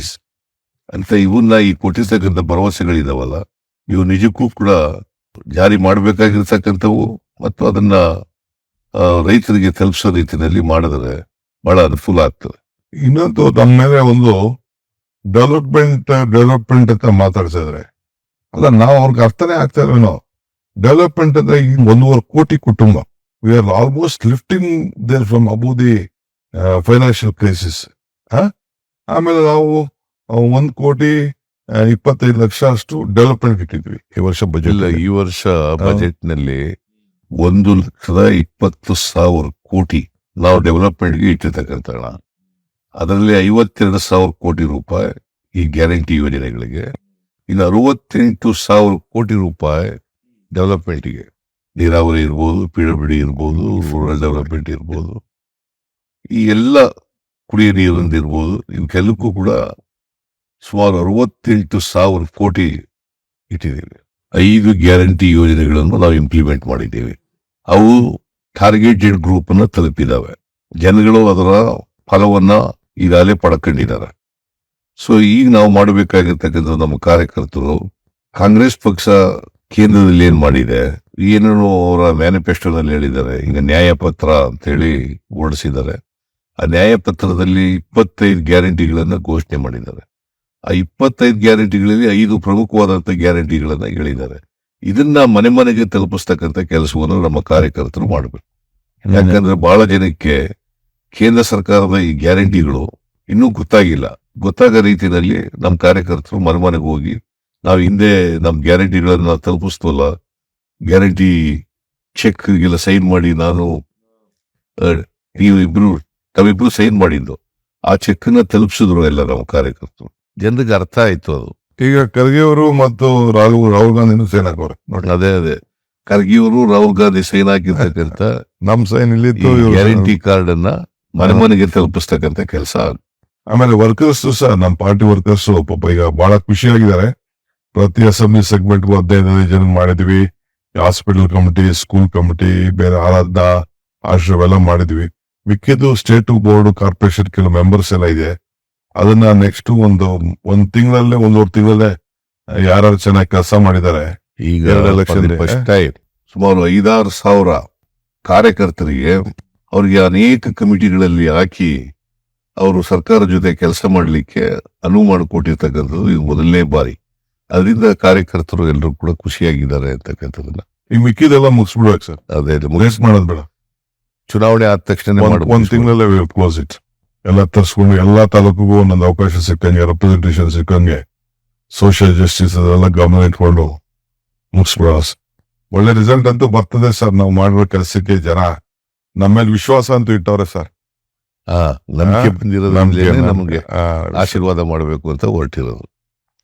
ಅಂತ ಇವನ್ನ ಈ ಕೊಟ್ಟಿರ್ತಕ್ಕಂಥ ಭರವಸೆಗಳಿದಾವಲ್ಲ, ಇವು ನಿಜಕ್ಕೂ ಕೂಡ ಜಾರಿ ಮಾಡಬೇಕಾಗಿರ್ತಕ್ಕಂಥವು ಮತ್ತು ಅದನ್ನ ರೈತರಿಗೆ ತಲುಪಿಸೋ ರೀತಿಯಲ್ಲಿ ಮಾಡಿದ್ರೆ ಬಹಳ ಅನುಕೂಲ ಆಗ್ತದೆ. ಇನ್ನೊಂದು ನಮ್ಮ ಮೇಲೆ ಒಂದು ಡೆವಲಪ್ಮೆಂಟ್ ಡೆವಲಪ್ಮೆಂಟ್ ಅಂತ ಮಾತಾಡ್ಸಿದ್ರೆ ಅಲ್ಲ ನಾವು ಅವ್ರಿಗೆ ಅರ್ಥನೇ ಆಗ್ತಾ ಇಲ್ವೇನೋ? ಡೆವಲಪ್ಮೆಂಟ್ ಅಂದ್ರೆ ಈಗ ಒಂದೂವರೆ ಕೋಟಿ ಕುಟುಂಬ. We are almost lifting there from above the financial crisis ಆಮೇಲೆ ನಾವು ಒಂದ್ ಕೋಟಿ ಇಪ್ಪತ್ತೈದು ಲಕ್ಷ ಅಷ್ಟು ಡೆವಲಪ್ಮೆಂಟ್ ಇಟ್ಟಿದ್ವಿ ಈ ವರ್ಷ ಬಜೆಟ್ ಈ ವರ್ಷ ಬಜೆಟ್ನಲ್ಲಿ ಒಂದು ಲಕ್ಷದ ಇಪ್ಪತ್ತು ಸಾವಿರ ಕೋಟಿ ನಾವು ಡೆವಲಪ್ಮೆಂಟ್ಗೆ ಇಟ್ಟಿರ್ತಕ್ಕಂಥ ಅದರಲ್ಲಿ ಐವತ್ತೆರಡು ಸಾವಿರ ಕೋಟಿ ರೂಪಾಯಿ ಈ ಗ್ಯಾರಂಟಿ ಯೋಜನೆಗಳಿಗೆ, ಇನ್ನು ಅರವತ್ತೆಂಟು ಸಾವಿರ ಕೋಟಿ ರೂಪಾಯಿ ಡೆವಲಪ್ಮೆಂಟ್ಗೆ. ನೀರಾವರಿ ಇರ್ಬೋದು ಪಿ ಡಬ್ಲ್ಯೂ ಡಿ ಇರ್ಬೋದು ರೂರಲ್ ಡೆವಲಪ್ಮೆಂಟ್ ಇರ್ಬೋದು. ಈ ಎಲ್ಲ ಕುಡಿಯ ನೀರಿಂದ ಇರ್ಬೋದು ಇವಕ್ಕೆಲ್ಲಕ್ಕೂ ಕೂಡ ಸುಮಾರು ಅರವತ್ತೆಂಟು ಸಾವಿರ ಕೋಟಿ ಇಟ್ಟಿದ್ದೀವಿ. ಐದು ಗ್ಯಾರಂಟಿ ಯೋಜನೆಗಳನ್ನು ನಾವು ಇಂಪ್ಲಿಮೆಂಟ್ ಮಾಡಿದ್ದೇವೆ. ಅವು ಟಾರ್ಗೆಟೆಡ್ ಗ್ರೂಪ್ ಅನ್ನು ತಲುಪಿದಾವೆ ಜನಗಳು ಅದರ ಫಲವನ್ನ ಈಗಾಗಲೇ ಪಡ್ಕೊಂಡಿದ್ದಾರೆ. ಸೊ ಈಗ ನಾವು ಮಾಡಬೇಕಾಗಿರ್ತಕ್ಕಂಥ ನಮ್ಮ ಕಾರ್ಯಕರ್ತರು ಕಾಂಗ್ರೆಸ್ ಪಕ್ಷ ಕೇಂದ್ರದಲ್ಲಿ ಏನ್ ಮಾಡಿದೆ? ಏನೇನು ಅವರ ಮ್ಯಾನಿಫೆಸ್ಟೋದಲ್ಲಿ ಹೇಳಿದ್ದಾರೆ. ಈಗ ನ್ಯಾಯಪತ್ರ ಅಂತ ಹೇಳಿ ಓಡಿಸಿದ್ದಾರೆ ಆ ನ್ಯಾಯಪತ್ರದಲ್ಲಿ ಇಪ್ಪತ್ತೈದು ಗ್ಯಾರಂಟಿಗಳನ್ನ ಘೋಷಣೆ ಮಾಡಿದ್ದಾರೆ. ಆ ಇಪ್ಪತ್ತೈದು ಗ್ಯಾರಂಟಿಗಳಲ್ಲಿ ಐದು ಪ್ರಮುಖವಾದಂತ ಗ್ಯಾರಂಟಿಗಳನ್ನ ಹೇಳಿದ್ದಾರೆ. ಇದನ್ನ ಮನೆ ಮನೆಗೆ ತಲುಪಿಸ್ತಕ್ಕಂಥ ಕೆಲಸವನ್ನು ನಮ್ಮ ಕಾರ್ಯಕರ್ತರು ಮಾಡಬೇಕು. ಯಾಕಂದ್ರೆ ಬಹಳ ಜನಕ್ಕೆ ಕೇಂದ್ರ ಸರ್ಕಾರದ ಈ ಗ್ಯಾರಂಟಿಗಳು ಇನ್ನೂ ಗೊತ್ತಾಗಿಲ್ಲ. ಗೊತ್ತಾಗ ರೀತಿಯಲ್ಲಿ ನಮ್ಮ ಕಾರ್ಯಕರ್ತರು ಮನೆ ಮನೆಗೆ ಹೋಗಿ ನಾವು ಹಿಂದೆ ನಮ್ಮ ಗ್ಯಾರಂಟಿಗಳನ್ನ ತಲುಪಿಸ್ತವಲ್ಲ ಗ್ಯಾರಂಟಿ ಚೆಕ್ ಎಲ್ಲ ಸೈನ್ ಮಾಡಿ ನಾನು ನೀವು ಇಬ್ರು ತಮ್ಮಿಬ್ರು ಸೈನ್ ಮಾಡಿದ್ದು. ಆ ಚೆಕ್ನ ತಲುಪಿಸಿದ್ರು ಎಲ್ಲ ನಮ್ಮ ಕಾರ್ಯಕರ್ತರು. ಜನರಿಗೆ ಅರ್ಥ ಆಯ್ತು ಅದು. ಈಗ ಖರ್ಗೆಯವರು ಮತ್ತು ರಾಹುಲ್ ರಾಹುಲ್ ಗಾಂಧಿನೂ ಸೈನ್ ಹಾಕೋರು ನೋಡಿ. ಅದೇ ಅದೇ. ಖರ್ಗೆಯವರು ರಾಹುಲ್ ಗಾಂಧಿ ಸೈನ್ ಹಾಕಿರ್ತಕ್ಕಂಥ ನಮ್ ಸೈನ್ ಇಲ್ಲಿ ಗ್ಯಾರಂಟಿ ಕಾರ್ಡ್ ಅನ್ನ ಮನೆ ಮನೆಗೆ ತಲುಪಿಸ್ತಕ್ಕಂತ ಕೆಲಸ. ಆಮೇಲೆ ವರ್ಕರ್ಸ್ ಸಹ ನಮ್ಮ ಪಾರ್ಟಿ ವರ್ಕರ್ಸ್ ಪಾಪ ಈಗ ಬಹಳ ಖುಷಿಯಾಗಿದ್ದಾರೆ. ಪ್ರತಿ ಅಸೆಂಬ್ಲಿ ಸೆಗ್ಮೆಂಟ್ ಹದಿನೈದು ಜನ ಮಾಡಿದ್ವಿ. ಹಾಸ್ಪಿಟಲ್ ಕಮಿಟಿ ಸ್ಕೂಲ್ ಕಮಿಟಿ ಬೇರೆ ಆರಾಧ ಆಶ್ರಮ ಎಲ್ಲ ಮಾಡಿದ್ವಿ. ಮಿಕ್ಕಿದ್ದು ಸ್ಟೇಟ್ ಬೋರ್ಡ್ ಕಾರ್ಪೊರೇಷನ್ ಕೆಲವು ಮೆಂಬರ್ಸ್ ಎಲ್ಲ ಇದೆ. ಅದನ್ನ ನೆಕ್ಸ್ಟ್ ಒಂದು ಒಂದ್ ತಿಂಗಳಲ್ಲೇ ಒಂದೂವರೆ ತಿಂಗಳಲ್ಲೇ ಯಾರು ಚೆನ್ನಾಗಿ ಕೆಲಸ ಮಾಡಿದ್ದಾರೆ. ಈಗ ಸುಮಾರು ಐದಾರು ಸಾವಿರ ಕಾರ್ಯಕರ್ತರಿಗೆ ಅವರಿಗೆ ಅನೇಕ ಕಮಿಟಿಗಳಲ್ಲಿ ಹಾಕಿ ಅವರು ಸರ್ಕಾರ ಜೊತೆ ಕೆಲಸ ಮಾಡಲಿಕ್ಕೆ ಅನುವು ಮಾಡಿಕೊಟ್ಟಿರ್ತಕ್ಕಂಥದ್ದು ಇದು ಮೊದಲನೇ ಬಾರಿ. ಅದರಿಂದ ಕಾರ್ಯಕರ್ತರು ಎಲ್ಲರೂ ಕೂಡ ಖುಷಿಯಾಗಿದ್ದಾರೆ ಅಂತಕ್ಕಂಥದ್ದನ್ನ. ಈಗ ಮಿಕ್ಕಿದೆಲ್ಲ ಮುಗಿಸ್ಬಿಡ್ಬೇಕು ಸರ್. ಅದೇ ಮುಗಿಸ್ ಮಾಡೋದ್ ಬೇಡ. ಚುನಾವಣೆ ಆದ ತಕ್ಷಣ ಒಂದ್- ತಿಂಗಳಲ್ಲೇ ಕ್ಲೋಸ್ ಇಟ್ ಎಲ್ಲ ತರಿಸ್ಕೊಂಡು ಎಲ್ಲಾ ತಾಲೂಕಿಗೂ ಒಂದೊಂದು ಅವಕಾಶ ಸಿಕ್ಕಂಗೆ ರೆಪ್ರೆಸೆಂಟೇಷನ್ ಸಿಕ್ಕಂಗೆ ಸೋಷಿಯಲ್ ಜಸ್ಟಿಸ್ ಅದೆಲ್ಲ ಗಮನ ಇಟ್ಕೊಂಡು ಮುಗಿಸ್ಬಿಡೋ ಒಳ್ಳೆ ರಿಸಲ್ಟ್ ಅಂತೂ ಬರ್ತದೆ ಸರ್. ನಾವು ಮಾಡಿರೋ ಕೆಲಸಕ್ಕೆ ಜನ. ನಮ್ಮ ಮೇಲೆ ವಿಶ್ವಾಸ ಅಂತೂ ಇಟ್ಟವ್ರೆ ಸರ್. ನಂಬಿಕೆ ನಮಗೆ ಆಶೀರ್ವಾದ ಮಾಡಬೇಕು ಅಂತ ಹೊರಟಿರೋದು.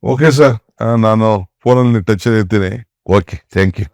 ಓಕೆ ಸರ್ ನಾನು ಫೋನಲ್ಲಿ ಟಚ್ ಇರ್ತೀನಿ. Okay thank you